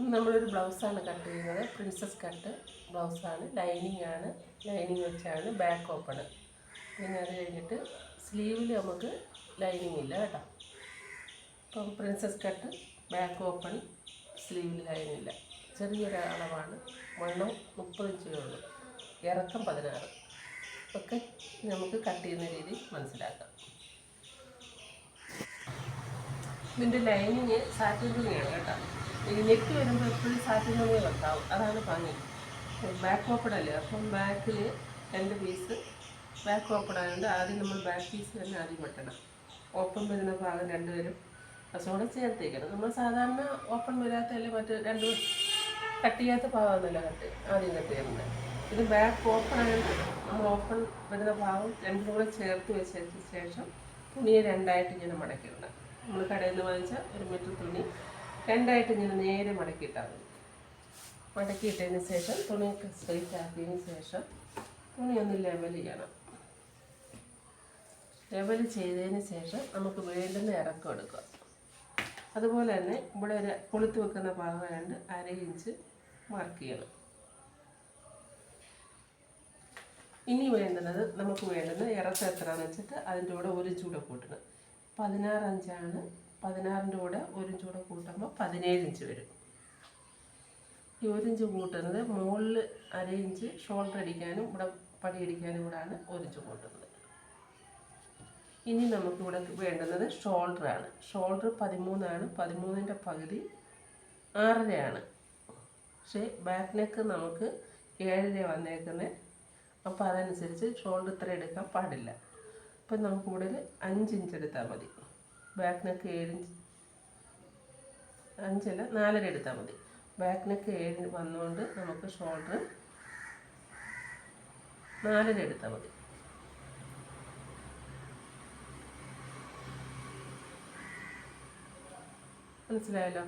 നമ്മളൊരു ബ്ലൗസാണ് കട്ട് ചെയ്യുന്നത് പ്രിൻസസ് കട്ട് ബ്ലൗസാണ്. ലൈനിങ് ആണ്. ലൈനിങ് വെച്ചാണ് ബാക്ക് ഓപ്പൺ പിന്നെ അത് കഴിഞ്ഞിട്ട് സ്ലീവിൽ നമുക്ക് ലൈനിങ് ഇല്ല കേട്ടോ. അപ്പം പ്രിൻസസ് കട്ട് ബാക്ക് ഓപ്പൺ സ്ലീവിൽ ലൈനിങ് ഇല്ല. ചെറിയൊരു അളവാണ്. വണ്ണം മുപ്പത് ഇഞ്ചേ ഉള്ളൂ. ഇറക്കം പതിനാറ്. ഒക്കെ നമുക്ക് കട്ട് ചെയ്യുന്ന രീതി മനസ്സിലാക്കാം. ഇതിന്റെ ലൈനിങ് സാറ്റിൻ തുണിയാണ് കേട്ടോ. നെക്ക് വരുമ്പോൾ എപ്പോഴും സാറ്റിൻ ഉണ്ടാവും അതാണ് ഭംഗി ബാക്ക് ഓപ്പൺ അല്ലേ? അപ്പം ബാക്കിൽ രണ്ട് പീസ് ബാക്ക് ഓപ്പൺ ആയതുകൊണ്ട് ആദ്യം നമ്മൾ ബാക്ക് പീസ് തന്നെ ആദ്യം വെട്ടണം. ഓപ്പൺ വരുന്ന ഭാഗം രണ്ടുപേരും അസോണ ചേർത്തേക്കണം. നമ്മൾ സാധാരണ ഓപ്പൺ വരാത്തല്ലേ മറ്റ് രണ്ട് കട്ട് ചെയ്യാത്ത ഭാഗമൊന്നുമല്ല കട്ട് ആദ്യം കട്ട് ചെയ്യുന്നത്. ഇത് ബാക്ക് ഓപ്പൺ ആയതുകൊണ്ട് നമ്മൾ ഓപ്പൺ വരുന്ന ഭാഗം രണ്ടും കൂടെ ചേർത്ത് വെച്ചതിന് ശേഷം തുണിയെ രണ്ടായിട്ട് ഇങ്ങനെ മടക്കിയിടണം. നമ്മൾ കടയിൽ നിന്ന് വാങ്ങിച്ച ഒരു മീറ്റർ തുണി രണ്ടായിട്ട് ഇങ്ങനെ നേരെ മടക്കിയിട്ടാൽ മതി മടക്കിയിട്ടതിന് ശേഷം തുണിയൊക്കെ സ്ട്രെയിറ്റ് ആക്കിയതിന് ശേഷം തുണി ഒന്ന് ലെവൽ ചെയ്യണം. ലെവൽ ചെയ്തതിന് ശേഷം നമുക്ക് വേണ്ടുന്ന ഇറക്കം എടുക്കുക അതുപോലെ തന്നെ ഇവിടെ ഒരു കൊളുത്ത് വെക്കുന്ന ഭാഗം രണ്ട് അര ഇഞ്ച് മാർക്ക് ചെയ്യണം. ഇനി വേണ്ടുന്നത് നമുക്ക് വേണ്ടുന്ന ഇറക്കം എത്രയാണെന്ന് വെച്ചിട്ട് അതിന്റെ കൂടെ ഒരു ചൂട് കൂട്ടണം. പതിനാറ് അഞ്ചാണ് പതിനാറിന്റെ കൂടെ ഒരു കൂടെ കൂട്ടുമ്പോൾ പതിനേഴ് ഇഞ്ച് വരും. ഈ ഒരു ഇഞ്ച് കൂട്ടുന്നത് മുകളിൽ അര ഇഞ്ച് ഷോൾഡർ അടിക്കാനും ഇവിടെ പടി അടിക്കാനും കൂടാണ് ഒരു ഇഞ്ച് കൂട്ടുന്നത്. ഇനി നമുക്കിവിടെ വേണ്ടുന്നത് ഷോൾഡറാണ് ഷോൾഡർ പതിമൂന്നാണ്. പതിമൂന്നിന്റെ പകുതി ആറരയാണ്. പക്ഷേ ബാക്ക് നെക്ക് നമുക്ക് ഏഴര വന്നേക്കുന്നത് അപ്പോൾ അതനുസരിച്ച് ഷോൾഡർ ഇത്ര എടുക്കാൻ പാടില്ല. അപ്പം നമുക്ക് ഇവിടെ ഒരു അഞ്ച് ഇഞ്ച് എടുത്താൽ മതി. ബാക്ക് നെക്ക് ഏഴ് ഇഞ്ച്. അഞ്ചല്ല നാലര എടുത്താൽ മതി. ബാക്ക് നെക്ക് ഏഴിന് വന്നുകൊണ്ട് നമുക്ക് ഷോൾഡർ നാലര എടുത്താൽ മതി. മനസ്സിലായല്ലോ?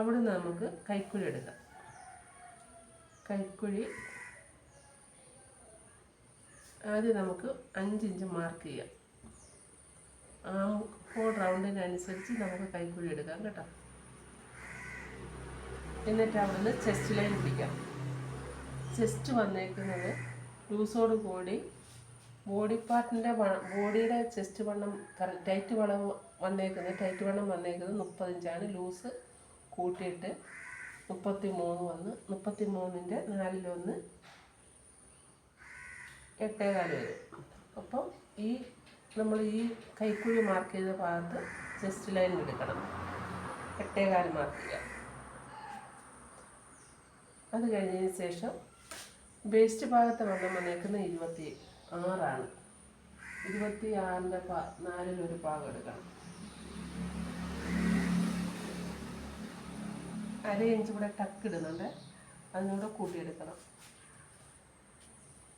അവിടെ നമുക്ക് കൈക്കുഴി എടുക്കാം. കൈക്കുഴി ആദ്യം നമുക്ക് അഞ്ച് ഇഞ്ച് മാർക്ക് ചെയ്യാം. ആ ഫോർ റൗണ്ടിനനുസരിച്ച് നമുക്ക് കൈക്കുഴി എടുക്കാം കേട്ടോ. എന്നിട്ട് അവിടെ നിന്ന് ചെസ്റ്റ് ലൈൻ പിടിക്കാം. ചെസ്റ്റ് വന്നേക്കുന്നത് ലൂസോട് കൂടി ബോഡി പാർട്ടിന്റെ ബോഡിയുടെ ചെസ്റ്റ് വണ്ണം ടൈറ്റ് വണ്ണം വന്നേക്കുന്നത് ടൈറ്റ് വണ്ണം വന്നേക്കുന്നത് മുപ്പതിഞ്ചാണ്. ലൂസ് കൂട്ടിയിട്ട് മുപ്പത്തി മൂന്ന് വന്ന് മുപ്പത്തി മൂന്നിന്റെ നാലിലൊന്ന് എട്ടേകാൽ വരും. അപ്പം ഈ നമ്മൾ ഈ കൈക്കുഴി മാർക്ക് ചെയ്ത ഭാഗത്ത് ചെസ്റ്റ് ലൈൻ എടുക്കണം എട്ടേകാൽ മാർക്ക് ചെയ്യാം. അത് കഴിഞ്ഞതിന് ശേഷം വേസ്റ്റ് ഭാഗത്തെ വണ്ണം വന്നേക്കുന്നത് ഇരുപത്തി ആറാണ് ഇരുപത്തി ആറിന്റെ പാ നാലിലൊരു ഭാഗം എടുക്കണം. അര ഇഞ്ച് കൂടെ ടക്ക് ഇടുന്നുണ്ട്. അതിനൂടെ കൂട്ടിയെടുക്കണം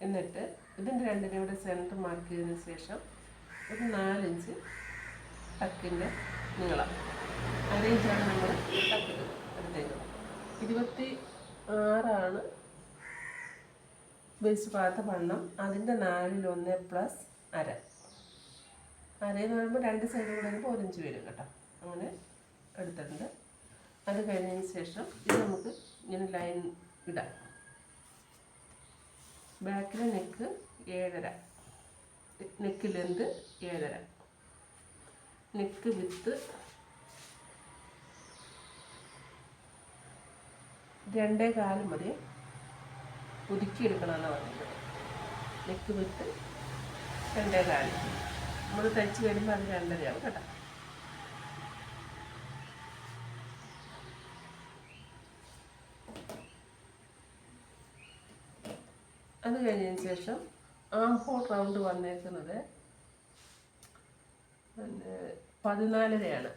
എന്നിട്ട് ഇതിന്റെ രണ്ടിനും കൂടെ സെന്റർ മാർക്ക് ചെയ്തതിന് ശേഷം ഒരു നാലിഞ്ച് ടക്കിന്റെ നീളം. അരയിഞ്ചാണ് നമ്മൾ ടക്ക് ഇരുപത്തി ആറാണ് ബേസ് ഭാഗത്തെ വണ്ണം. അതിന്റെ നാലിലൊന്ന് പ്ലസ് അര. അരയെന്ന് പറയുമ്പോൾ രണ്ട് സൈഡിൽ കൂടെ വരുമ്പോൾ ഒരു ഇഞ്ച് വരും കേട്ടോ. അങ്ങനെ എടുത്തിട്ടുണ്ട്. അത് കഴിഞ്ഞതിന് ശേഷം ഇത് നമുക്ക് ഇങ്ങനെ ലൈൻ ഇടാം. ബാക്കിലെ നെക്ക് ഏഴര. നെക്ക് ലെന്ത് ഏഴര. നെക്ക് വിത്ത് രണ്ടേ കാലം മതി. പുതുക്കിയെടുക്കണമെന്ന് പറയുന്നത് നെക്ക് വിത്ത് രണ്ടേ കാലം. നമ്മൾ തയ്ച്ച് വരുമ്പോൾ അത് രണ്ടരയാവും കേട്ടോ. അത് കഴിഞ്ഞതിന് ശേഷം ഹോൾ റൗണ്ട് വന്നേക്കുന്നത്. പതിനാലരയാണ്.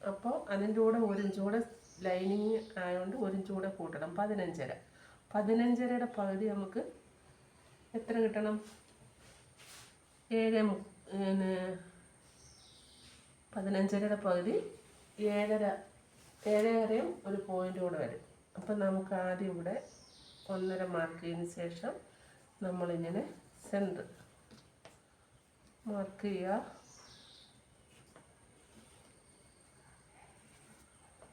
അപ്പോൾ അതിന്റെ കൂടെ ഒരു ഇഞ്ച് ലൈനിങ് ആയതുകൊണ്ട് ഒരു ഇഞ്ച് കൂടെ കൂട്ടണം. പതിനഞ്ചര. പതിനഞ്ചരയുടെ പകുതി നമുക്ക് എത്ര കിട്ടണം? ഏഴ് പിന്നെ പതിനഞ്ചരയുടെ പകുതി ഏഴര ഏഴരയും ഒരു പോയിന്റ് കൂടെ വരും. അപ്പം നമുക്ക് ആദ്യം ഇവിടെ ഒന്നര മാർക്കിന് ശേഷം നമ്മളിങ്ങനെ സെന്റർ മാർക്ക് ചെയ്യുക.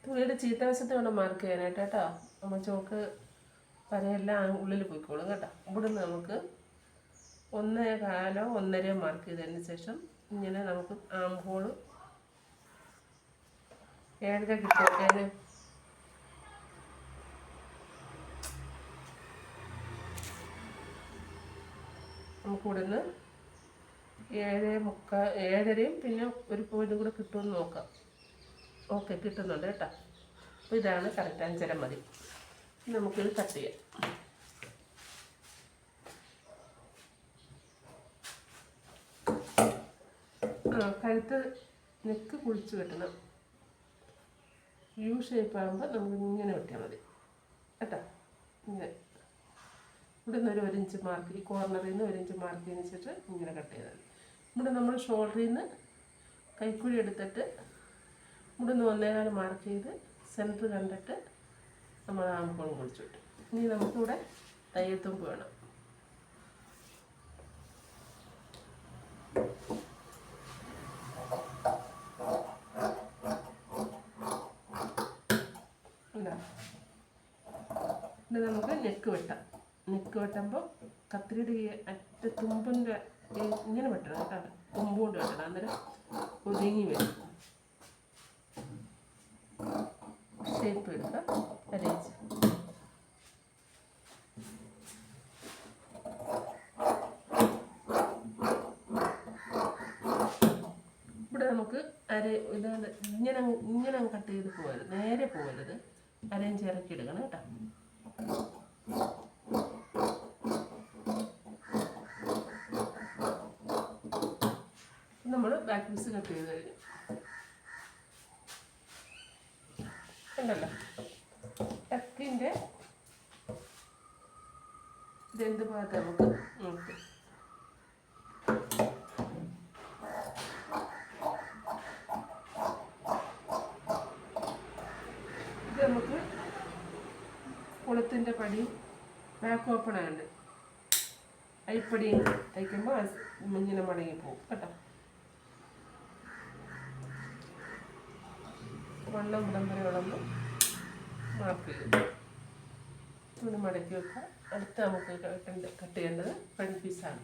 തുണിയുടെ ചീത്ത വശത്ത് വേണം മാർക്ക് ചെയ്യാനായിട്ട് കേട്ടോ. നമ്മൾ ചോക്ക് പരയെല്ലാം ഉള്ളിൽ പോയിക്കോളും കേട്ടോ. ഇവിടുന്ന് നമുക്ക് ഒന്നര കാലോ ഒന്നരയോ മാർക്ക് ചെയ്തതിന് ശേഷം ഇങ്ങനെ നമുക്ക് ആം ഏഴര കിട്ടും ഏഴ് ഇവിടുന്ന് ഏഴ് മുക്കാ ഏഴരയും പിന്നെ ഒരു പോയിന്റും കൂടെ കിട്ടുമെന്ന് നോക്കാം. ഓക്കെ കിട്ടുന്നുണ്ട് കേട്ടോ. അപ്പോൾ ഇതാണ് കറക്റ്റ് അഞ്ചര മതി. നമുക്കിത് കട്ട് ചെയ്യാം. കഴുത്ത് നെക്ക് കുഴിച്ച് വെട്ടണം. യു ഷേപ്പ് ആകുമ്പോൾ നമുക്ക് ഇങ്ങനെ വെട്ടിയാൽ മതി. കേട്ടോ? ഇങ്ങനെ. ഇവിടെ നിന്ന് ഒരു ഒരു ഇഞ്ച് മാർക്ക് ഈ കോർണറിൽ നിന്ന് ഒരു ഇഞ്ച് മാർക്ക് ചെയ്തിട്ട് ശേഷം ഇങ്ങനെ കട്ട് ചെയ്താൽ ഇവിടെ നമ്മൾ ഷോൾഡറിൽ നിന്ന് കൈക്കുഴി എടുത്തിട്ട് ഇവിടെ നിന്ന് ഒന്നേകാൽ മാർക്ക് ചെയ്ത് സെന്റർ കണ്ടിട്ട് നമ്മൾ ആമ്പുകൾ കുളിച്ചു വിട്ടു. ഇനി നമുക്കിവിടെ തയ്യത്തുമ്പ് വേണം. നമുക്ക് നെക്ക് വെട്ടാം. നെക്ക് വെട്ടുമ്പോൾ കത്തിരിയുടെ ഈ അറ്റ തുമ്പിന്റെ ഇങ്ങനെ വെട്ടണം കേട്ടോ. തുമ്പ് കൊണ്ട് വെട്ടണം. അന്നേരം ഒതുങ്ങി വരും ഷേപ്പ് എടുക്കുക അരയിച്ച് ഇവിടെ നമുക്ക് അര ഇതാണ് ഇങ്ങനെ അങ്ങ് ഇങ്ങനെ അങ്ങ് കട്ട് ചെയ്ത് പോകരുത് നേരെ പോകരുത് അരയിഞ്ച് ഇറക്കി എടുക്കണം കേട്ടോ നമ്മൾ ബാക്ക് പീസ് കട്ട് ചെയ്ത് കഴിഞ്ഞു ഉണ്ടല്ലോ ടക്കിന്റെ ഇതെന്ത് ഭാഗത്ത് നമുക്ക് നോക്കാം. ഇത് നമുക്ക് കുളത്തിന്റെ പടി ബാക്ക് ഓപ്പൺ ആയുണ്ട് അരിപ്പടി തയ്ക്കുമ്പോൾ ഇങ്ങനെ മടങ്ങി പോകും കേട്ടോ. വെള്ളം ഇവിടം വരെ മാർക്ക് ചെയ്തു തുണി മടക്കി വെക്കുക. അടുത്ത് നമുക്ക് കട്ട് ചെയ്യേണ്ടത് ഫ്രണ്ട് പീസാണ്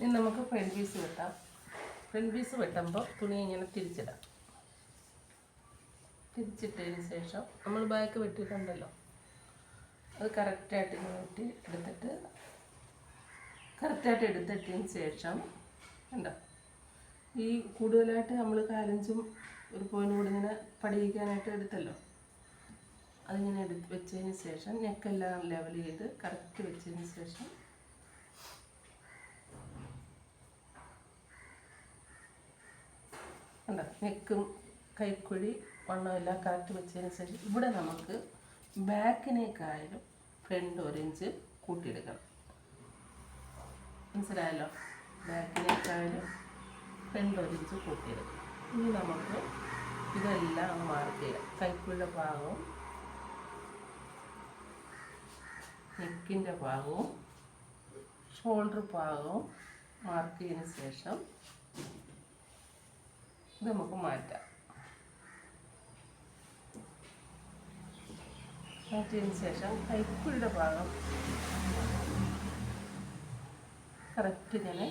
ഇനി നമുക്ക് ഫ്രണ്ട് പീസ് വെട്ടാം. ഫ്രണ്ട് പീസ് വെട്ടുമ്പോൾ തുണി ഇങ്ങനെ തിരിച്ചിടാം. തിരിച്ചിട്ടതിന് ശേഷം നമ്മൾ ബാക്ക് വെട്ടിയിട്ടുണ്ടല്ലോ. അത് കറക്റ്റായിട്ട് ഇങ്ങനെ വെട്ടി എടുത്തിട്ട് കറക്റ്റായിട്ട് എടുത്തിട്ടതിന് ശേഷം കണ്ടോ? ഈ കൂടുതലായിട്ട് നമ്മൾ കാലഞ്ചും ഒരു പോയിന്റ് കൂടി ഇങ്ങനെ പടിയിക്കാനായിട്ട് എടുത്തല്ലോ. അതിങ്ങനെ എടുത്ത് വെച്ചതിന് ശേഷം നെക്കെല്ലാം ലെവൽ ചെയ്ത് കറക്റ്റ് വെച്ചതിന് ശേഷം ഉണ്ടോ നെക്കും കൈക്കുഴി വണ്ണമെല്ലാം കറക്റ്റ് വെച്ചതിന് ശേഷം ഇവിടെ നമുക്ക് ബാക്കിനേക്കായാലും ഫ്രണ്ട് ഒരു ഇഞ്ച് കൂട്ടിയെടുക്കണം. മനസ്സിലായല്ലോ ബാക്കിലേക്കായാലും ഫ്രണ്ട് ഒരുമിച്ച് കൂട്ടിയെടുക്കും ഇനി നമുക്ക് ഇതെല്ലാം അങ്ങ് മാർക്ക് ചെയ്യാം. കൈക്കുള്ള ഭാഗവും നെക്കിന്റെ ഭാഗവും ഷോൾഡർ ഭാഗവും മാർക്ക് ചെയ്തതിന് ശേഷം ഇത് നമുക്ക് മാറ്റാം. മാറ്റിയതിന് ശേഷം കൈക്കുള്ള ഭാഗം കറക്റ്റ് ഇങ്ങനെ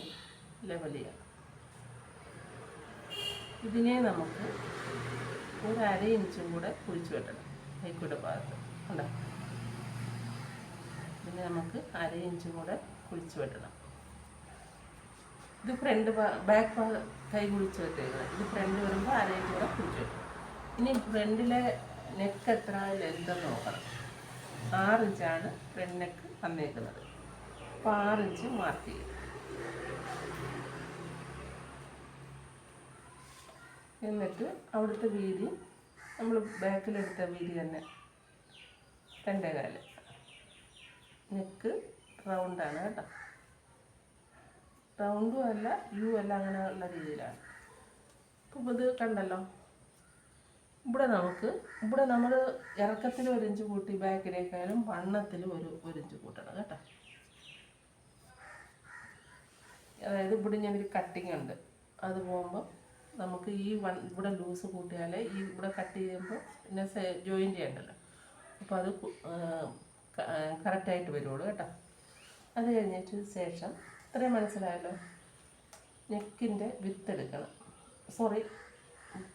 ലെവൽ ചെയ്യാം. ഇതിനെ നമുക്ക് ഒരു അര ഇഞ്ചും കൂടെ കുഴിച്ചു വെട്ടണം കൈക്കൂടെ ഭാഗത്ത്. ഉണ്ടോ ഇതിനെ നമുക്ക് അര ഇഞ്ചും കൂടെ കുഴിച്ചു വെട്ടണം. ഇത് ഫ്രണ്ട് ബാക്ക് കൈ കുഴിച്ച് വെട്ടേക്കുന്നത് ഇത് ഫ്രണ്ട് വരുമ്പോൾ അര ഇഞ്ച് കൂടെ കുഴിച്ച് വെട്ടണം. ഇനി ഫ്രണ്ടിലെ നെക്ക് എത്ര ലെന്ത് നോക്കണം. ആറ് ഇഞ്ചാണ് ഫ്രണ്ട് നെക്ക് വന്നേക്കുന്നത്. അപ്പോൾ ആറ് ഇഞ്ച് മാർക്ക് ചെയ്യും എന്നിട്ട് അവിടുത്തെ വീതി നമ്മൾ ബാക്കിലെടുത്ത വീതി തന്നെ രണ്ടേ കാൽ നെക്ക് റൗണ്ടാണ് കേട്ടോ. റൗണ്ടും അല്ല യു അല്ല അങ്ങനെയുള്ള രീതിയിലാണ്. അപ്പോൾ ഇത് കണ്ടല്ലോ. ഇവിടെ നമുക്ക് ഇവിടെ നമ്മൾ ഇറക്കത്തിൽ ഒരു ഇഞ്ച് കൂട്ടി ബാക്കിലേക്കായാലും വണ്ണത്തിൽ ഒരു ഒരു ഇഞ്ച് കൂട്ടണം കേട്ടോ. അതായത് ഇവിടെ ഞാനൊരു കട്ടിങ് ഉണ്ട്. അത് പോകുമ്പോൾ നമുക്ക് ഈ വൺ ഇവിടെ ലൂസ് കൂട്ടിയാൽ ഈ ഇവിടെ കട്ട് ചെയ്യുമ്പോൾ പിന്നെ ജോയിൻ ചെയ്യണ്ടല്ലോ. അപ്പോൾ അത് കറക്റ്റായിട്ട് വരുള്ളൂ കേട്ടോ. അത് കഴിഞ്ഞിട്ട് ശേഷം ഇത്രയും മനസ്സിലായല്ലോ. നെക്കിന്റെ വിത്തെടുക്കണം സോറി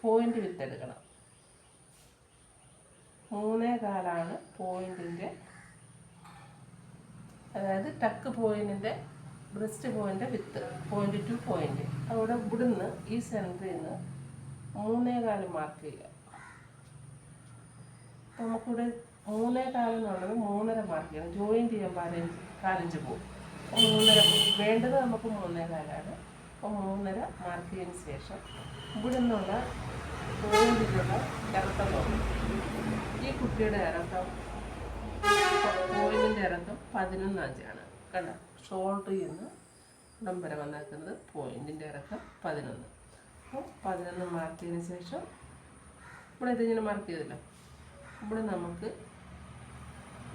പോയിന്റ് വിത്തെടുക്കണം മൂന്നേ കാലാണ് പോയിന്റിന്റെ അതായത് ടക്ക് പോയിന്റിന്റെ breast point width point to point അവിടെ ഇവിടുന്ന് ഈ സെന്ററിൽ നിന്ന് മൂന്നേ കാൽ മാർക്ക് ചെയ്യുക. അപ്പോൾ നമുക്കിവിടെ മൂന്നേ കാൽ എന്നുള്ളത് മൂന്നര മാർക്ക് ചെയ്യണം. ജോയിൻ ചെയ്യാൻ അരഞ്ച് കാലഞ്ച് പോകും മൂന്നര വേണ്ടത് നമുക്ക് മൂന്നേ കാലാണ് അപ്പോൾ മൂന്നര മാർക്ക് ചെയ്തതിന് ശേഷം ഇവിടെ നിന്നുള്ള പോയിന്റിലുള്ള ഇറക്കം നോക്കും. ഈ കുട്ടിയുടെ ഇറക്കം പോയിന്റിന്റെ ഇറക്കം പതിനൊന്നാഞ്ചാണ് കണ്ട? ഷോൾഡറിൽ നിന്ന് നമ്പരം വന്നേക്കുന്നത്. പോയിന്റിന്റെ ഇറക്കം പതിനൊന്ന്. അപ്പോൾ പതിനൊന്ന് മാർക്ക് ചെയ്തതിന് ശേഷം ഇവിടെ ഇതിങ്ങനെ മാർക്ക് ചെയ്തല്ലോ? ഇവിടെ നമുക്ക്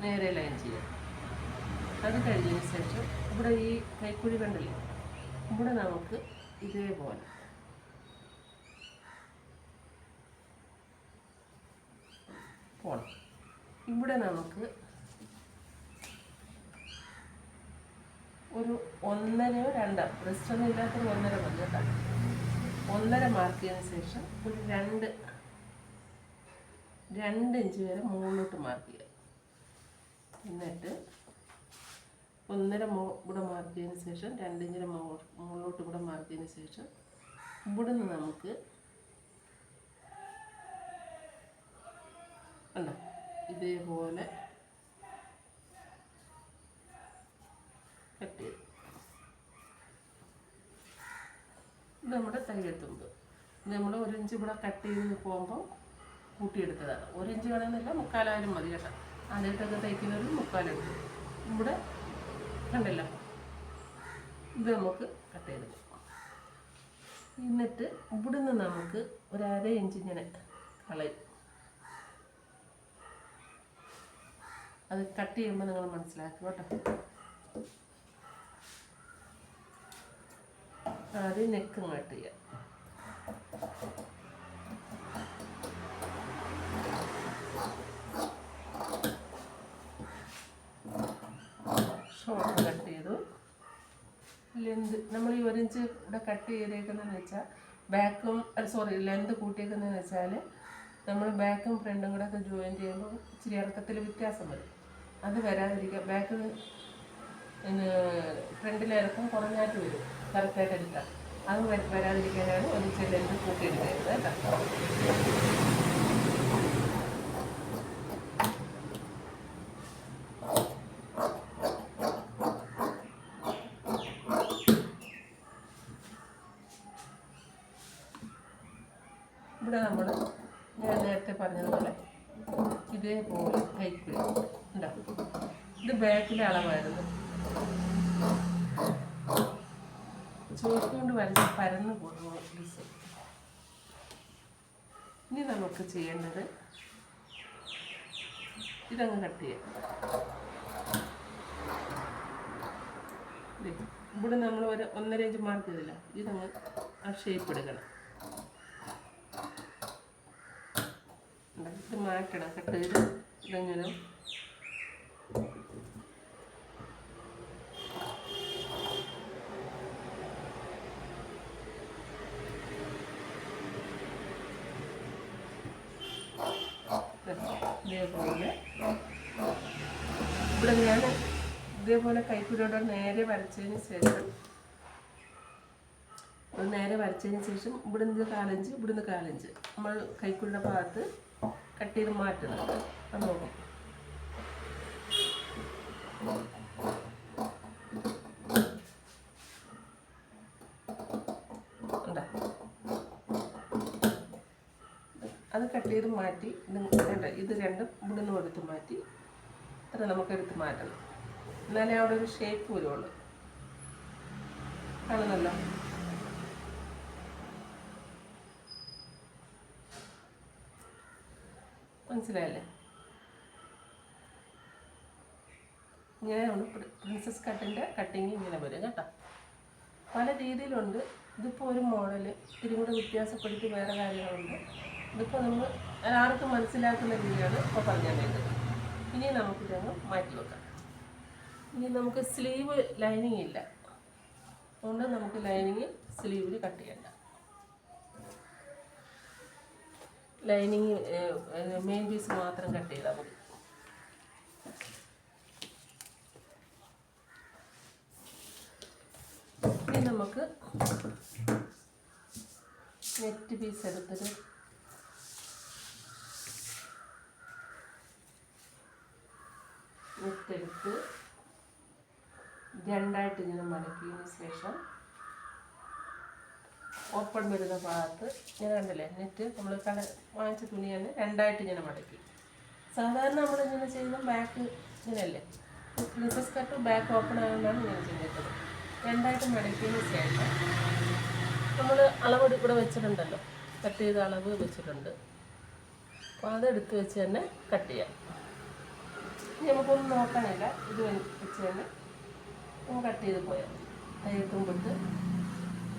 നേരെ ലൈൻ ചെയ്യാം. അത് കഴിഞ്ഞതിന് ശേഷം ഇവിടെ ഈ കൈക്കുഴി കണ്ടില്ലേ? ഇവിടെ നമുക്ക് ഇതേപോലെ പോണം. ഇവിടെ നമുക്ക് ഒരു ഒന്നരയോ രണ്ടോ ബ്രസ്റ്റൊന്നും ഇല്ലാത്തൊരു ഒന്നര കേട്ടോ. ഒന്നര മാർക്ക് ചെയ്തതിന് ശേഷം ഒരു രണ്ട് രണ്ട് ഇഞ്ച് വരെ മുകളിലോട്ട് മാർക്ക് ചെയ്യുക. എന്നിട്ട് ഒന്നര മോ ഇവിടെ മാർക്ക് ചെയ്തതിന് ശേഷം രണ്ട് ഇഞ്ചിന് മോ- മുകളിലോട്ട് ഇവിടെ മാർക്ക് ചെയ്തതിന് ശേഷം ഇവിടെ നിന്ന് നമുക്ക് ഉണ്ടോ ഇതേപോലെ കട്ട്. നമ്മുടെ തയ്യത്തുമ്പ് ഇത് നമ്മൾ ഒരു ഇഞ്ച് ഇവിടെ കട്ട് ചെയ്ത് പോകുമ്പോൾ കൂട്ടിയെടുത്തതാണ്. ഒരു ഇഞ്ച് വേണമെന്നില്ല മുക്കാലായാലും മതി കേട്ടോ. ആദ്യത്തൊക്കെ തയ്ക്കുന്നവർ മുക്കാലെടുക്കും ഇവിടെ കണ്ടല്ലോ. ഇത് നമുക്ക് കട്ട് ചെയ്ത്. എന്നിട്ട് ഇവിടുന്ന് നമുക്ക് ഒരു അര ഇഞ്ച് ഇങ്ങനെ കളയും. അത് കട്ട് ചെയ്യുമ്പോൾ നിങ്ങൾ മനസ്സിലാക്കും കേട്ടോ. ആദ്യം നെക്ക് ഇങ്ങോട്ട് ചെയ്യാം. ഷോർട്ട് കട്ട് ചെയ്തു. ലെന്ത് നമ്മൾ ഈ ഒരു ഇഞ്ച് ഇവിടെ കട്ട് ചെയ്തേക്കുന്നതെന്ന് വെച്ചാൽ ബാക്കും സോറി ലെന്ത് കൂട്ടിയേക്കുന്നതെന്ന് വെച്ചാൽ നമ്മൾ ബാക്കും ഫ്രണ്ടും കൂടെ ഒക്കെ ജോയിൻ ചെയ്യുമ്പോൾ ഇച്ചിരി ഇറക്കത്തിൽ വ്യത്യാസം വരും. അത് വരാതിരിക്കുക ബാക്ക് ഫ്രണ്ടിലിറക്കം കുറഞ്ഞായിട്ട് വരും. കറക്റ്റായിട്ട് എടുക്കാം അത് വര- വരാതിരിക്കാനാണ് ലെന്ത് കൂട്ടിയെടുക്കുന്നത് കേട്ടോ. ഇവിടെ നമ്മൾ ഞാൻ നേരത്തെ പറഞ്ഞതുപോലെ ഇതേപോലെ കൈക്കുഴി ഉണ്ടാവും ഇത് ബാക്കിലെ അളവായിരുന്നു ചോക്ക് കൊണ്ട് വരച്ച് പരന്ന് പോകുന്നു ഡിസൈൻ ഇനി നമുക്ക് ചെയ്യേണ്ടത് ഇതങ്ങ് കട്ട് ചെയ്യാം. ഇവിടെ നമ്മൾ ഒരു ഒന്നര ഇഞ്ച് മാർക്ക് ചെയ്തില്ല. ഇതങ്ങ് ആ ഷേപ്പ് എടുക്കണം. ഇത് മാറ്റണം. കട്ട് ചെയ്ത് ഇതെങ്ങനെ ഇതേപോലെ ഇവിടെ ഞാൻ ഇതേപോലെ കൈക്കുരോട് നേരെ വരച്ചതിന് ശേഷം അത് നേരെ വരച്ചതിന് ശേഷം ഇവിടുന്ന് കാലഞ്ച് ഇവിടുന്ന് കാലഞ്ച്. നമ്മൾ കൈക്കുള്ള ഭാഗത്ത് കട്ട് ചെയ്ത് മാറ്റുന്നുണ്ട് അത് നോക്കാം ഉണ്ടാ ചെയ്ത് മാറ്റി ഇത് വേണ്ട ഇത് രണ്ടും ഇവിടുന്ന് എടുത്ത് മാറ്റി. അത് നമുക്ക് എടുത്ത് മാറ്റണം. എന്നാലേ അവിടെ ഒരു ഷേപ്പ് വരുള്ളൂ. കാണുന്നല്ലോ? മനസ്സിലായല്ലേ? ഇങ്ങനെയാണ് പ്രിൻസസ് കട്ടിന്റെ കട്ടിങ് ഇങ്ങനെ വരും കേട്ടോ. പല രീതിയിലുണ്ട്. ഇതിപ്പോൾ ഒരു മോഡൽ ഇത്തിരി കൂടെ വ്യത്യാസപ്പെടുത്തി വേറെ കാര്യങ്ങളുണ്ട്. ഇതിപ്പോൾ നമ്മൾ ആർക്കും മനസ്സിലാക്കുന്ന രീതിയാണ് ഇപ്പോൾ പറഞ്ഞു വേണ്ടത്. ഇനി നമുക്കിതങ്ങ് മാറ്റി വെക്കാം. ഇനി നമുക്ക് സ്ലീവ് ലൈനിങ് ഇല്ല. അതുകൊണ്ട് നമുക്ക് ലൈനിങ് സ്ലീവിൽ കട്ട് ചെയ്യണ്ട. ലൈനിങ് മെയിൻ പീസ് മാത്രം കട്ട് ചെയ്താൽ മതി. ഇനി നമുക്ക് നെറ്റ് പീസ് എടുത്തിട്ട് നെറ്റ് എടുത്ത് രണ്ടായിട്ട് ഇങ്ങനെ മടക്കിയതിന് ശേഷം ഓപ്പൺ വരുന്ന ഭാഗത്ത് ഇങ്ങനെ കണ്ടല്ലേ? നെറ്റ് നമ്മൾ കട വാങ്ങിച്ച തുണി തന്നെ രണ്ടായിട്ട് ഇങ്ങനെ മടക്കി. സാധാരണ നമ്മൾ ഇങ്ങനെ ചെയ്യുന്ന ബാക്ക് ഇങ്ങനെയല്ലേ? പ്രിൻസസ് കട്ട് ബാക്ക് ഓപ്പൺ ആയതുകൊണ്ടാണ് ഇങ്ങനെ ചെയ്തിട്ടത് രണ്ടായിട്ട് മടക്കിയതിന് ശേഷം നമ്മൾ അളവ് ഇവിടെ വെച്ചിട്ടുണ്ടല്ലോ. കട്ട് ചെയ്ത അളവ് വെച്ചിട്ടുണ്ട്. അപ്പോൾ അതെടുത്ത് വെച്ച് തന്നെ കട്ട് ചെയ്യാം. നമുക്കൊന്നും നോക്കാനല്ല ഇത് വെച്ച് തന്നെ നമുക്ക് കട്ട് ചെയ്ത് പോയാൽ മതി. തയ്യൽ എന്ന്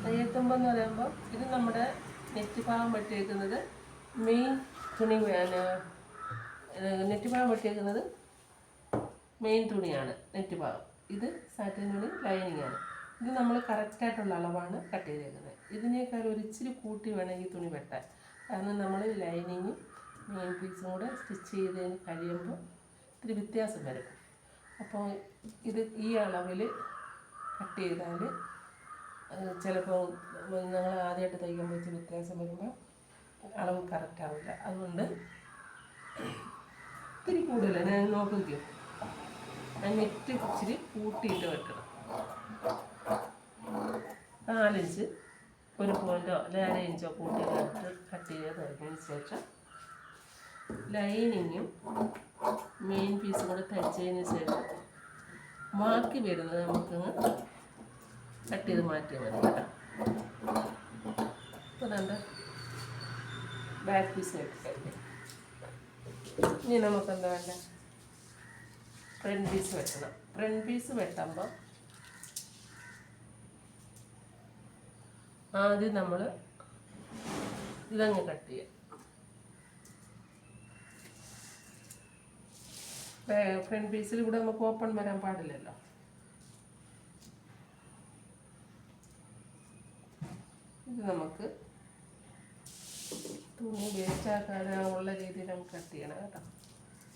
തയ്യൽ പറയുമ്പോൾ ഇത് നമ്മുടെ നെറ്റ് ഭാഗം വെട്ടിയേക്കുന്നത് മെയിൻ തുണി നെറ്റ് ഭാഗം വെട്ടിയേക്കുന്നത് മെയിൻ തുണിയാണ് നെറ്റ് ഭാഗം ഇത് സാറ്റിൻ തുണി ലൈനിങ് ആണ്. ഇത് നമ്മൾ കറക്റ്റായിട്ടുള്ള അളവാണ് കട്ട് ചെയ്തേക്കുന്നത്. ഇതിനേക്കാൾ ഒരു ഇച്ചിരി കൂട്ടി വേണം ഈ തുണി വെട്ടാൻ. കാരണം നമ്മൾ ലൈനിങ്ങും മെയിൻ പീസും കൂടെ സ്റ്റിച്ച് ചെയ്തതിന് കഴിയുമ്പോൾ ഇത്തിരി വ്യത്യാസം വരും. അപ്പോൾ ഇത് ഈ അളവിൽ കട്ട് ചെയ്താൽ ചിലപ്പോൾ ഞങ്ങൾ ആദ്യമായിട്ട് തയ്ക്കുമ്പോൾ ഇച്ചിരി വ്യത്യാസം വരുമ്പോൾ അളവ് കറക്റ്റ് ആവില്ല. അതുകൊണ്ട് ഇത്തിരി കൂടുതൽ ഞാൻ നോക്കിക്കോ ആ നെറ്റ് ഇച്ചിരി കൂട്ടിയിട്ട് വെക്കണം. നാലിഞ്ച് ഒരു പോയിന്റോ അല്ലെങ്കിൽ അര കൂട്ടിയിട്ട് കട്ട് ചെയ്ത് കഴിഞ്ഞതിന് ശേഷം ലൈനിങ്ങും മെയിൻ പീസും കൂടെ തയ്ച്ചതിന് ശേഷം ബാക്കി വരുന്നത് നമുക്കങ്ങ് കട്ട് ചെയ്ത് മാറ്റിയാൽ മതി കേട്ടോ. അപ്പോൾ രണ്ട് ബാക്ക് പീസ് വെട്ടിക്കഴിഞ്ഞു ഇനി നമുക്കെന്താ വേണ്ട? ഫ്രണ്ട് പീസ് വെട്ടണം. ഫ്രണ്ട് പീസ് വെട്ടുമ്പോൾ ആദ്യം നമ്മൾ ഇതങ്ങ് കട്ട് ചെയ്യാം. ഫ്രണ്ട് പീസിൽ ഇവിടെ നമുക്ക് ഓപ്പൺ വരാൻ പാടില്ലല്ലോ. ഇത് നമുക്ക് തുണി വേസ്റ്റാക്കാതെ ഉള്ള രീതിയിൽ നമുക്ക് കട്ട് ചെയ്യണം കേട്ടോ.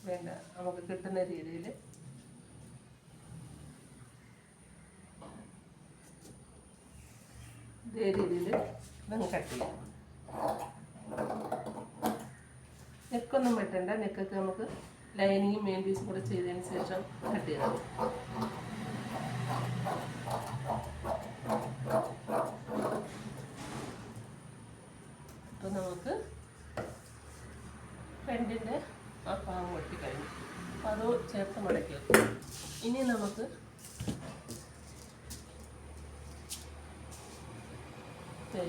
വേണ്ട നമുക്ക് കിട്ടുന്ന രീതിയിൽ. ഇതേ രീതിയിൽ നമുക്ക് കട്ട് ചെയ്യാം. നെക്കൊന്നും വെട്ടണ്ട നെക്കൊക്കെ നമുക്ക് ലൈനിങ്ങും മെയിൻ പീസും കൂടെ ചെയ്തതിന് ശേഷം കട്ട് ചെയ്താൽ മതി അപ്പോൾ നമുക്ക് ഫ്രണ്ടിന്റെ ആ ഭാഗം വെട്ടിക്കഴിഞ്ഞു അപ്പോൾ അത് ചേർത്ത് മടക്കി വെക്കും ഇനി നമുക്ക് ദേ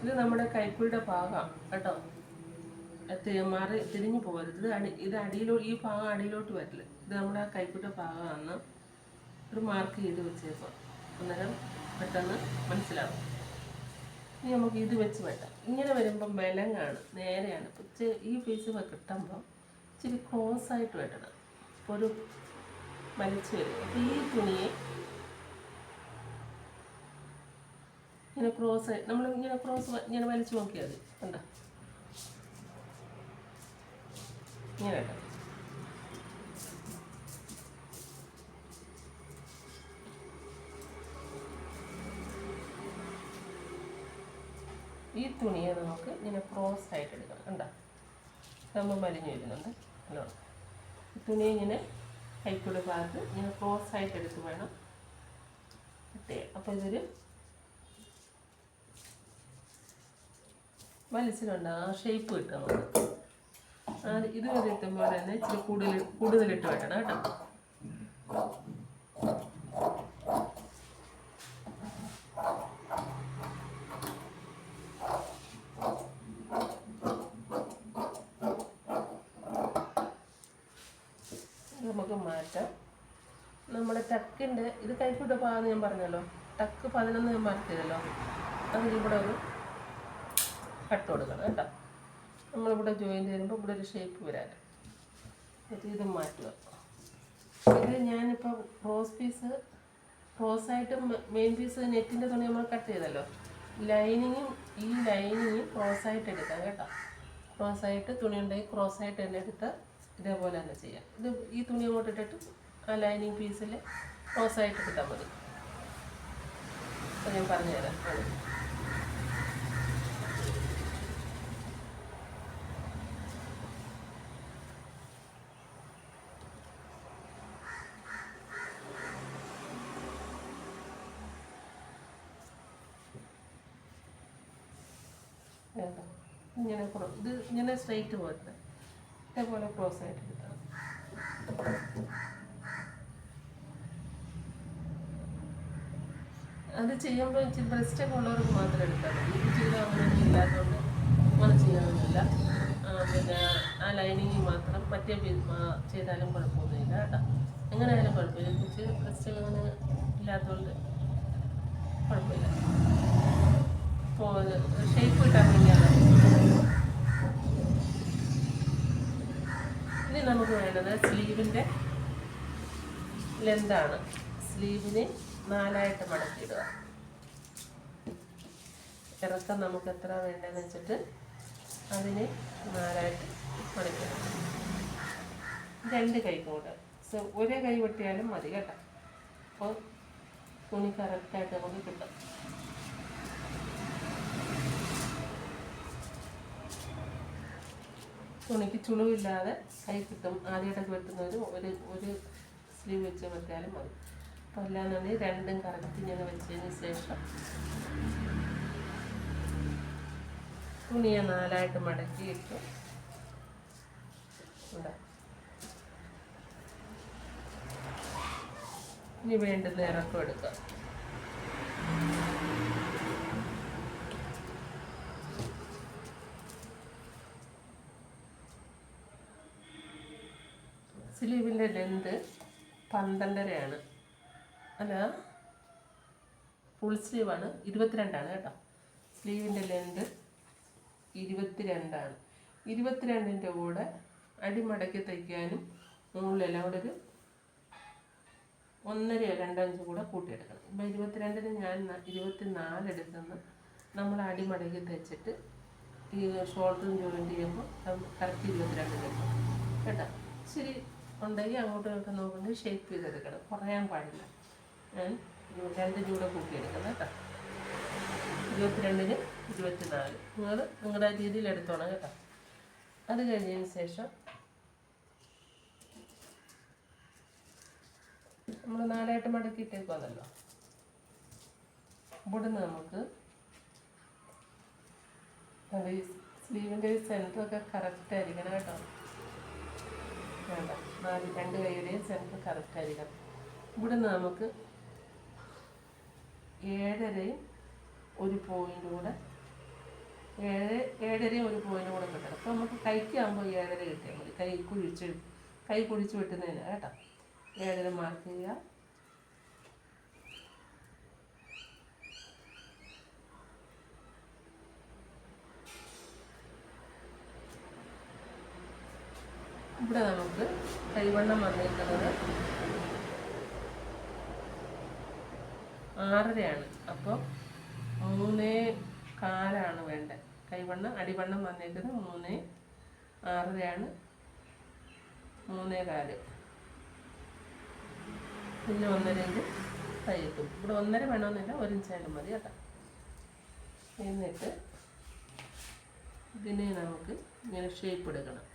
ഇത് കൈക്കുഴിയുടെ ഭാഗമാണ് കേട്ടോ. മാറി തിരിഞ്ഞു പോകരുത്. ഇത് അടി ഇത് അടിയിലോ ഈ ഭാഗം അടിയിലോട്ട് വരില്ല. ഇത് നമ്മുടെ ആ കൈക്കുഴിയുടെ ഭാഗമാണ് ഒരു മാർക്ക് ചെയ്ത് വെച്ചേക്കാം അന്നേരം പെട്ടെന്ന് മനസ്സിലാവും. ഇനി നമുക്ക് ഇത് വെച്ച് വെട്ടാം. ഇങ്ങനെ വരുമ്പം ബലങ്ങാണ് നേരെയാണ്. ഇപ്പം ഈ പീസ് കിട്ടുമ്പം ഇച്ചിരി ക്രോസ് ആയിട്ട് വെട്ടണം. ഒരു വലിച്ചു വരും. അപ്പോൾ ഈ തുണിയെ ഇങ്ങനെ ക്രോസ് നമ്മൾ ഇങ്ങനെ ക്രോസ് ഇങ്ങനെ വലിച്ചു നോക്കിയാൽ മതി. കണ്ടോ? ഇങ്ങനെ ഈ തുണിയെ നമുക്ക് ഇങ്ങനെ ക്രോസ് ആയിട്ട് എടുക്കാം കണ്ടോ? നമ്മൾ വലിഞ്ഞു വരുന്നുണ്ട്. ഹലോ ഈ തുണി ഇങ്ങനെ കൈക്കുള്ള ഭാഗത്ത് ഇങ്ങനെ ക്രോസ് ആയിട്ട് എടുത്ത് വേണം കട്ട് അപ്പോൾ ഇതൊരു മനസ്സിലുണ്ട് ആ ഷേപ്പ് കിട്ടും നമുക്ക് അത് ഇത് വരെ എത്തുമ്പോൾ തന്നെ ഇച്ചിരി കൂടുതൽ കൂടുതൽ ഇട്ട് വെക്കണം കേട്ടോ. നമുക്ക് മാറ്റാം. നമ്മുടെ ടക്കിന്റെ ഇത് കൈക്കൂട്ട പാകം ഞാൻ പറഞ്ഞല്ലോ. ടക്ക് പതിനൊന്ന് ഞാൻ മാറ്റിയതല്ലോ അതിലിവിടെ ഒരു കട്ട് കൊടുക്കണം കേട്ടോ. നമ്മളിവിടെ ജോയിൻ ചെയ്യുമ്പോൾ ഇവിടെ ഒരു ഷേപ്പ് വരാൻ. എന്നിട്ട് ഇത് മാറ്റുക. ഇത് ഞാനിപ്പോൾ റോസ് പീസ് റോസായിട്ടും മെയിൻ പീസ് നെറ്റിന്റെ തുണി നമ്മൾ കട്ട് ചെയ്തല്ലോ. ലൈനിങ്ങും ഈ ലൈനിങ്ങും ക്രോസായിട്ട് എടുക്കാം കേട്ടോ. ക്രോസായിട്ട് തുണി ഉണ്ടെങ്കിൽ ക്രോസായിട്ട് തന്നെ എടുത്ത് ഇതേപോലെ തന്നെ ചെയ്യാം. ഇത് ഈ തുണി അങ്ങോട്ട് ഇട്ടിട്ട് ആ ലൈനിങ് പീസിൽ ക്രോസായിട്ട് എടുത്താൽ മതി. ഞാൻ പറഞ്ഞുതരാം അത്. കേട്ടോ ഇങ്ങനെ ഇത് ഇങ്ങനെ സ്ട്രെയിറ്റ് പോകട്ടെ. ഇതേപോലെ ക്രോസ് ആയിട്ട് കിട്ടണം അത് ചെയ്യുമ്പോൾ ഇച്ചിരി ബ്രസ്റ്റ് ഒക്കെ ഉള്ളവർക്ക് മാത്രം എടുത്താൽ മതി. ഇത് ചെയ്താൽ അങ്ങനെയൊന്നും ഇല്ലാത്തതുകൊണ്ട് അങ്ങനെ ചെയ്യാനൊന്നുമില്ല. പിന്നെ ആ ലൈനിങ് മാത്രം മറ്റേ ചെയ്താലും കുഴപ്പമൊന്നുമില്ല കേട്ടോ. എങ്ങനെ ആയാലും കുഴപ്പമില്ല ഇച്ചിരി ബ്രസ്റ്റ് അങ്ങനെ ഇല്ലാത്തതുകൊണ്ട് കുഴപ്പമില്ല. ഷേപ്പ് കിട്ടാൻ വേണ്ടിയാണ് നമുക്ക് വേണ്ടത് സ്ലീവിന്റെ ലെന്താണ് സ്ലീവിന് നാലായിട്ട് മടക്കിയിടുക. ഇറക്കം നമുക്ക് എത്ര വേണ്ടതെന്ന് വെച്ചിട്ട് അതിന് നാലായിട്ട് മടക്കിയിടുക. രണ്ട് കൈ കൂടെ സോ ഒരേ കൈ വെട്ടിയാലും മതി കേട്ടോ. അപ്പോൾ തുണി കറക്റ്റായിട്ട് നമുക്ക് കിട്ടും. തുണിക്ക് ചുളിവില്ലാതെ കൈ കിട്ടും. ആദ്യമായിട്ടൊക്കെ വെട്ടുന്നവർ ഒരു ഒരു സ്ലീവ് വെച്ച് വെട്ടിയാലും മതി. അപ്പോൾ അല്ലാന്നുണ്ടെങ്കിൽ രണ്ടും കറക്റ്റ് ഇങ്ങനെ വെച്ചതിന് ശേഷം തുണിയെ നാലായിട്ട് മടക്കിയിട്ട് ഇവിടെ ഇനി വേണ്ടുന്ന ഇറക്കം എടുക്കാം. സ്ലീവിന്റെ ലെന്ത് പന്ത്രണ്ടരയാണ്. അല്ല ഫുൾ സ്ലീവാണ് ഇരുപത്തിരണ്ടാണ് കേട്ടോ. സ്ലീവിന്റെ ലെന്ത് ഇരുപത്തിരണ്ടാണ്. ഇരുപത്തിരണ്ടിന്റെ കൂടെ അടിമടക്കി തയ്ക്കാനും മുകളിലെല്ലാം കൂടെ ഒരു ഒന്നരയോ രണ്ടഞ്ച് കൂടെ കൂട്ടിയെടുക്കണം. ഇപ്പം ഇരുപത്തിരണ്ടിന് ഞാൻ ഇരുപത്തി എടുക്കുന്ന നമ്മൾ അടിമടക്കി തയ്ച്ചിട്ട് ഈ ഷോൾഡറും ജോയിന്റ് ചെയ്യുമ്പോൾ കറക്റ്റ് ഇരുപത്തിരണ്ട് കിട്ടും കേട്ടോ? ശരി. ഉണ്ടെങ്കിൽ അങ്ങോട്ടും ഇങ്ങോട്ടും നോക്കുമ്പോൾ ഷേപ്പ് ചെയ്തെടുക്കണം. കുറയാൻ പാടില്ല. ഞാൻ രണ്ട് ചൂടെ കൂട്ടിയെടുക്കണം കേട്ടോ. ഇരുപത്തിരണ്ടിന് ഇരുപത്തിനാല്. നിങ്ങൾ നിങ്ങളുടെ രീതിയിൽ എടുത്തോണം കേട്ടോ. അത് കഴിഞ്ഞതിന് ശേഷം നമ്മൾ നാലായിട്ട് മടക്കിയിട്ടേക്കുവാണല്ലോ ഇവിടുന്ന് നമുക്ക് സ്ലീവിന്റെ സെന്ററൊക്കെ കറക്റ്റ് ആയിരിക്കണം കേട്ടോ. വേണ്ട. നാല് രണ്ട് കൈയുടെയും സെന്റർ കറക്റ്റ് ആയിരിക്കണം. ഇവിടുന്ന് നമുക്ക് ഏഴരയും ഒരു പോയിന്റ് കൂടെ ഏഴ് ഏഴരയും ഒരു പോയിന്റ് കൂടെ കിട്ടണം. അപ്പോൾ നമുക്ക് കൈക്കാകുമ്പോൾ ഏഴര കിട്ടിയാൽ മതി. കൈ കുഴിച്ച് കൈ കുഴിച്ച് വെട്ടുന്നതിന് കേട്ടോ. ഏഴര മാർക്ക് ചെയ്യുക. ഇവിടെ നമുക്ക് കൈവണ്ണം വന്നിരിക്കുന്നത് ആറരയാണ്. അപ്പോൾ മൂന്നേ കാലാണ് വേണ്ടത്. കൈവണ്ണം അടിവണ്ണം വന്നിരിക്കുന്നത് മൂന്നേ ആറരയാണ്. മൂന്നേ കാൽ. പിന്നെ ഒന്നരയിൽ കൈയ്യെത്തും ഇവിടെ ഒന്നര വേണമെന്നില്ല ഒരു ഇഞ്ചായാലും മതി കേട്ടോ. എന്നിട്ട് ഇതിനെ നമുക്ക് ഇങ്ങനെ ഷേപ്പ് എടുക്കണം.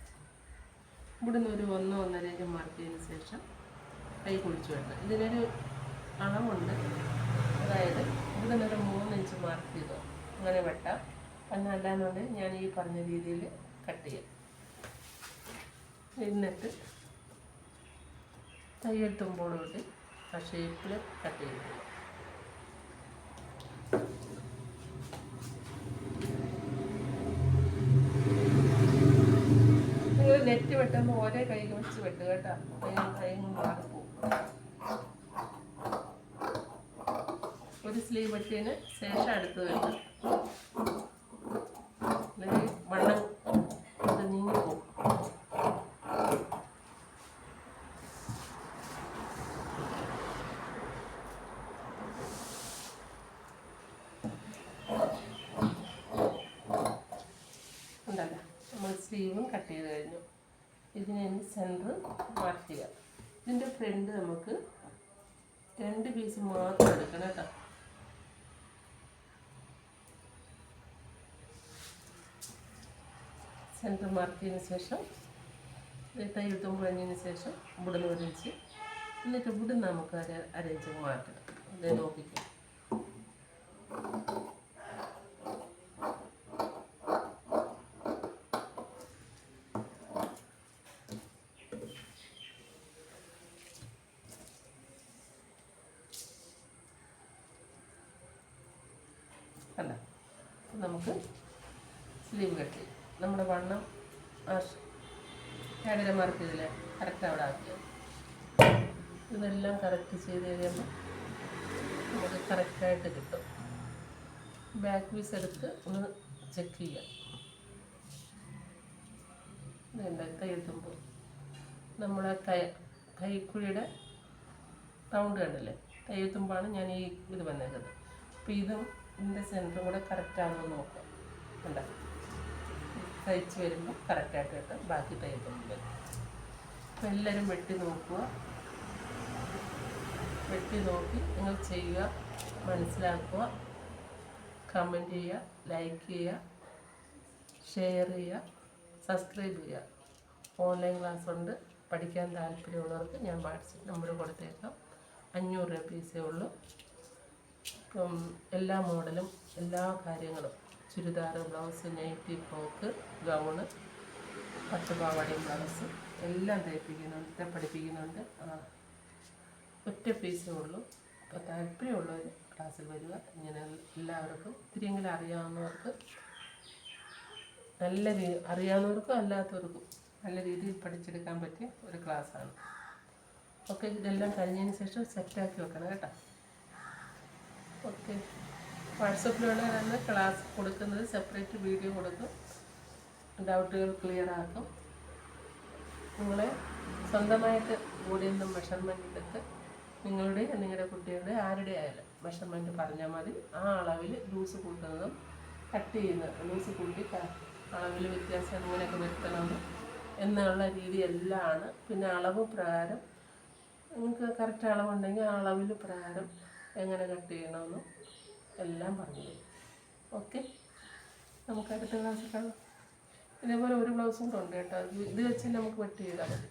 ഇവിടുന്ന് ഒരു ഒന്നോ ഒന്നരയൊക്കെ ചെയ്തതിന് ശേഷം കൈ കുളിച്ചു വെട്ടണം ഇതിനൊരു അളവുണ്ട്. അതായത് ഇവിടുന്ന് ഒരു മൂന്ന് ഇഞ്ച് മാർക്ക് ചെയ്തോ അങ്ങനെ വെട്ടാം. എന്നല്ലാന്നുണ്ടെങ്കിൽ ഞാൻ ഈ പറഞ്ഞ രീതിയിൽ കട്ട് ചെയ്യാം. എന്നിട്ട് തയ്യൽ തുമ്പോടുകൂടി ആ ഷേപ്പിൽ കട്ട് ചെയ്തു നിങ്ങൾ നെറ്റ് വെട്ടുമ്പോൾ ഒരേ കൈ വെച്ച് വെട്ട് കേട്ടോ. കൈ കൈ മാറിപ്പോവും ഒരു സ്ലീവ് വെട്ടിയതിന് ശേഷം അടുത്ത് വെട്ട് അല്ലെങ്കിൽ വണ്ണം ഇത് നീങ്ങി പോകും ഉണ്ടല്ലോ നമ്മൾ സ്ലീവും കട്ട് ചെയ്ത് കഴിഞ്ഞു ഇതിന് സെന്റർ മാർക്ക് ചെയ്യാം ഇതിന്റെ ഫ്രണ്ട് നമുക്ക് രണ്ട് പീസ് മാത്രം എടുക്കണം കേട്ടോ സെന്റർ മാർക്ക് ശേഷം തയ്യൽ തുമ്പ് ശേഷം ഇവിടുന്ന് ഒരിഞ്ച് എന്നിട്ട് ഇവിടുന്ന് നമുക്ക് അര അരയിഞ്ച് മാറ്റണം അതേ നോക്കിക്കും അല്ല നമുക്ക് സ്ലീവ് കെട്ടി നമ്മുടെ വണ്ണം മാർക്ക് ഇതിലെ കറക്റ്റ് അവിടെ ആക്കിയത് ഇതെല്ലാം കറക്റ്റ് ചെയ്ത് കഴിയുമ്പോൾ നമുക്ക് കറക്റ്റായിട്ട് കിട്ടും. ബാക്ക് പീസ് എടുത്ത് ഒന്ന് ചെക്ക് ചെയ്യാം. കൈയെത്തുമ്പോൾ നമ്മളെ കൈ കൈക്കുഴിയുടെ റൗണ്ട് ഞാൻ ഈ ഇത് വന്നേക്കുന്നത്. അപ്പോൾ ഇതും ഇതിന്റെ സെന്ററും കൂടെ കറക്റ്റാണെന്ന് നോക്കാം. കണ്ട? തയ്ച്ച് വരുമ്പോൾ കറക്റ്റായിട്ട് കിട്ടും. ബാക്കി തയ്യത്തുമ്പോൾ വരും അപ്പോൾ എല്ലാവരും വെട്ടി നോക്കുക. വെട്ടി നോക്കി നിങ്ങൾ ചെയ്യുക മനസ്സിലാക്കുക കമന്റ് ചെയ്യുക ലൈക്ക് ചെയ്യുക ഷെയർ ചെയ്യുക സബ്സ്ക്രൈബ് ചെയ്യുക. ഓൺലൈൻ ക്ലാസ് ഉണ്ട്. പഠിക്കാൻ താല്പര്യമുള്ളവർക്ക് ഞാൻ വാട്സപ്പ് നമ്പർ കൊടുത്തേക്കാം. അഞ്ഞൂറ് രൂപ പീസേ ഉള്ളൂ. ഇപ്പം എല്ലാ മോഡലും എല്ലാ കാര്യങ്ങളും. Churidar blouse nighty frock gown പട്ടുപാവാടയും blouse. എല്ലാം തയ്പ്പിക്കുന്നുണ്ട് പഠിപ്പിക്കുന്നുണ്ട്. ഒറ്റ ഫീസേ ഉള്ളൂ. അപ്പോൾ താല്പര്യമുള്ളവർ ക്ലാസ്സിൽ വരിക. ഇങ്ങനെ എല്ലാവർക്കും ഇത്തിരിയെങ്കിലും അറിയാവുന്നവർക്ക് നല്ല രീതി അറിയാവുന്നവർക്കും അല്ലാത്തവർക്കും നല്ല രീതിയിൽ പഠിച്ചെടുക്കാൻ പറ്റിയ ഒരു ക്ലാസ്സാണ്. ഓക്കെ ഇതെല്ലാം കഴിഞ്ഞതിന് ശേഷം സെറ്റാക്കി വെക്കണം കേട്ടോ. ഓക്കെ. വാട്സപ്പിലുള്ളവരാണ് ക്ലാസ് കൊടുക്കുന്നത് സെപ്പറേറ്റ് വീഡിയോ കൊടുക്കും. ഡൗട്ടുകൾ ക്ലിയർ ആക്കും. നിങ്ങളെ സ്വന്തമായിട്ട് ബോഡിയിൽ നിന്നും മെഷർമെന്റ് എടുത്ത് നിങ്ങളുടെ നിങ്ങളുടെ കുട്ടികളുടെ ആരുടെ ആയാലും മെഷർമെന്റ് പറഞ്ഞാൽ മതി. ആ അളവിൽ ലൂസ് കൂട്ടുന്നതും കട്ട് ചെയ്യുന്നത് ലൂസ് കൂട്ടി അളവിൽ വ്യത്യാസം എങ്ങനെയൊക്കെ വരുത്തണമെന്ന് എന്നുള്ള രീതി എല്ലാം പിന്നെ അളവ് പ്രകാരം നിങ്ങൾക്ക് കറക്റ്റ് അളവുണ്ടെങ്കിൽ ആ അളവിൽ പ്രകാരം എങ്ങനെ കട്ട് ചെയ്യണമെന്നും എല്ലാം പറഞ്ഞു തരും. ഓക്കെ നമുക്ക് അടുത്ത ക്ലാസ്സിൽ കാണാം. ഇതേപോലെ ഒരു ബ്ലൗസും കൊണ്ട് കേട്ടോ. ഇത് വെച്ച് നമുക്ക് വെട്ടി ചെയ്താൽ മതി